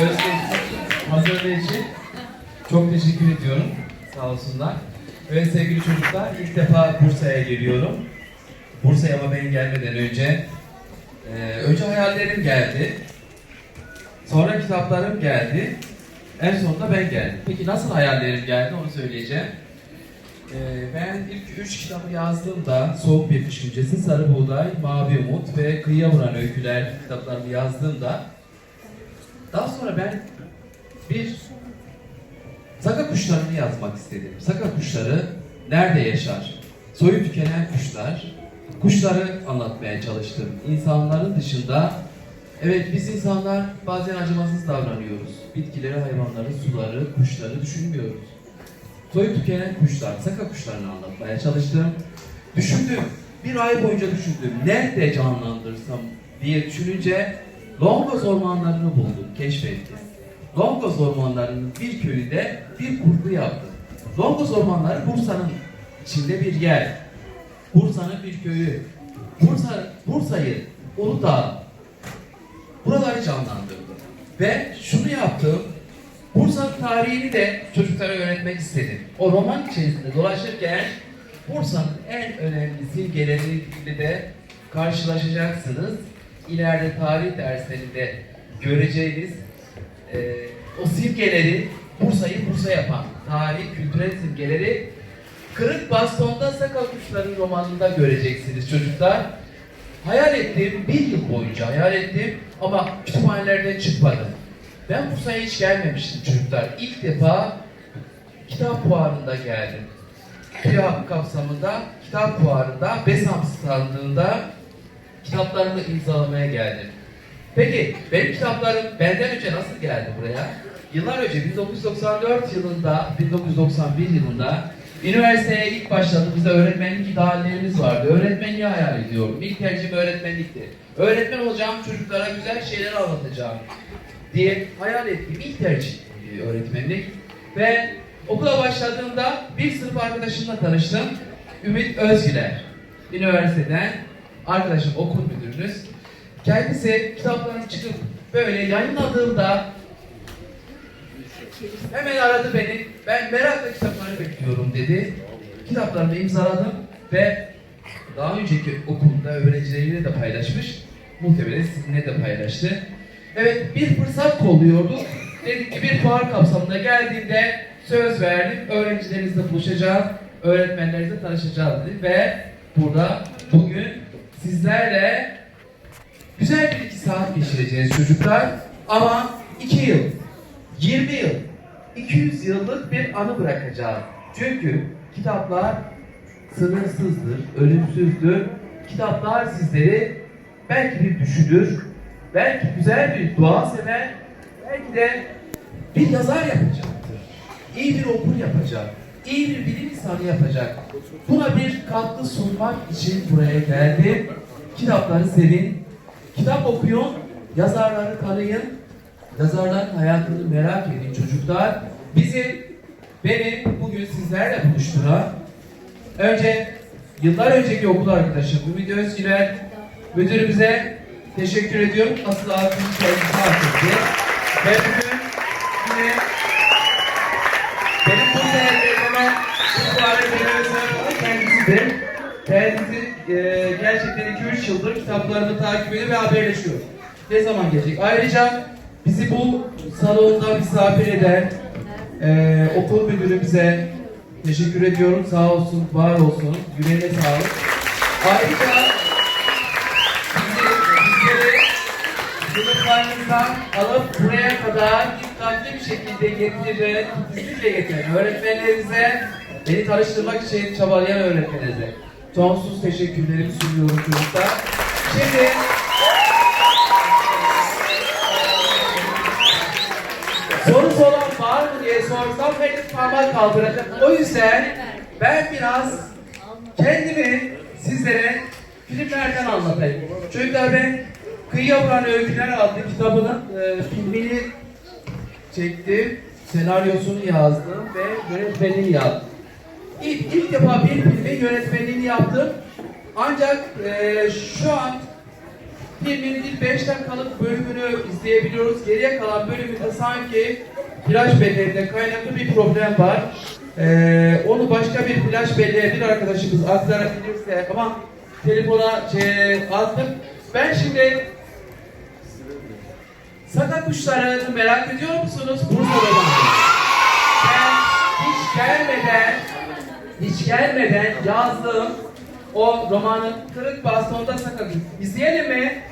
Özgeç'in hazırlığı için çok teşekkür ediyorum. Sağ olsunlar. Ve sevgili çocuklar ilk defa Bursa'ya geliyorum. Bursa'ya ama ben gelmeden önce e, önce hayallerim geldi. Sonra kitaplarım geldi. En sonunda ben geldim. Peki nasıl hayallerim geldi onu söyleyeceğim. Ee, ben ilk üç kitabı yazdığımda Soğuk Bir Kış Gecesi, Sarı Buğday, Mavi Umut ve Kıyıya Vuran Öyküler kitaplarını yazdığımda daha sonra ben bir saka kuşlarını yazmak istedim. Saka kuşları nerede yaşar? Soyu tükenen kuşlar. Kuşları anlatmaya çalıştım. İnsanların dışında Evet biz insanlar bazen acımasız davranıyoruz. Bitkileri, hayvanları, suları, kuşları düşünmüyoruz. Soyu tükenen kuşlar, saka kuşlarını anlatmaya çalıştım. Düşündüm, bir ay boyunca düşündüm. Nerede canlandırsam diye düşününce Longos ormanlarını buldum, keşfettim. Longos ormanlarının bir köyünde bir kurgu yaptım. Longos ormanları Bursa'nın içinde bir yer. Bursa'nın bir köyü. Bursa, Bursa'yı, Uludağ, buraları canlandırdım. Ve şunu yaptım, Bursa'nın tarihini de çocuklara öğretmek istedim. O roman içerisinde dolaşırken Bursa'nın en önemli simgeleriyle de karşılaşacaksınız. İleride tarih derslerinde göreceğiniz e, o simgeleri Bursa'yı Bursa yapan tarih, kültürel simgeleri Kırık Baston'da Sakal Kuşların romanında göreceksiniz çocuklar. Hayal ettim, bir yıl boyunca hayal ettim ama kütüphanelerden çıkmadım. Ben Bursa'ya hiç gelmemiştim çocuklar. İlk defa kitap fuarında geldim. TÜYAP kapsamında kitap fuarında, Besam standında kitaplarımı imzalamaya geldim. Peki benim kitaplarım benden önce nasıl geldi buraya? Yıllar önce 1994 yılında, 1991 yılında üniversiteye ilk başladığımızda öğretmenlik ideallerimiz vardı. Öğretmenliği hayal ediyorum. İlk tercihim öğretmenlikti. Öğretmen olacağım, çocuklara güzel şeyler anlatacağım diye hayal ettiğim ilk tercih e, öğretmenlik. Ve okula başladığımda bir sınıf arkadaşımla tanıştım. Ümit Özgüler. Üniversiteden arkadaşım okul müdürünüz. Kendisi kitaplarını çıkıp böyle yayınladığımda hemen aradı beni. Ben merakla kitapları bekliyorum dedi. Kitaplarımı imzaladım ve daha önceki okulda öğrencileriyle de paylaşmış. Muhtemelen sizinle de paylaştı. Evet bir fırsat kolluyordu. Dedik ki bir fuar kapsamında geldiğinde söz verdim. Öğrencilerinizle buluşacağız. Öğretmenlerinizle tanışacağız dedi. Ve burada bugün sizlerle güzel bir iki saat geçireceğiz çocuklar. Ama iki yıl, 20 yıl, 200 yıllık bir anı bırakacağız. Çünkü kitaplar sınırsızdır, ölümsüzdür. Kitaplar sizleri belki bir düşünür, belki güzel bir dua sever, belki de bir yazar yapacaktır. İyi bir okur yapacak, iyi bir bilim insanı yapacak. Buna bir katkı sunmak için buraya geldim. Kitapları sevin, kitap okuyun, yazarları tanıyın, yazarların hayatını merak edin çocuklar. Bizi, beni bugün sizlerle buluşturan, önce yıllar önceki okul arkadaşım Ümit Özgüler, müdürümüze teşekkür ediyorum. Asıl ağzını kendisi etti. Ve bugün yine benim bu seyahatlerime itibaren beni özlem kendisidir. Kendisi e, gerçekten 2-3 yıldır kitaplarını takip ediyor ve haberleşiyor. Ne zaman gelecek? Ayrıca bizi bu salonda misafir eden e, okul müdürümüze teşekkür ediyorum. Sağ olsun, var olsun. Yüreğine sağlık. Ayrıca sınıflarımızdan alıp buraya kadar dikkatli bir şekilde getiren, titizlikle getiren öğretmenlerimize, beni tanıştırmak için çabalayan öğretmenlerimize sonsuz teşekkürlerimi sunuyorum çocuklar. Şimdi sorusu olan var mı diye sorsam herkes parmak kaldıracak. O yüzden ben biraz kendimi sizlere filmlerden anlatayım. Çocuklar ben Kıyıya Vuran Öyküler adlı kitabının e, filmini çektim. Senaryosunu yazdım ve yönetmenliğini yaptım. İlk, ilk defa bir filmin yönetmenliğini yaptım. Ancak e, şu an filmin ilk 5 dakikalık bölümünü izleyebiliyoruz. Geriye kalan bölümünde sanki flash belleğinde kaynaklı bir problem var. Ee, onu başka bir flash belleğe bir arkadaşımız aktarabilirse ama telefona şey, attık. Ben şimdi Saka kuşlarını merak ediyor musunuz? Bursa'da. Ben hiç gelmeden, hiç gelmeden yazdığım o romanın Kırık Baston'da Saka İzleyelim mi?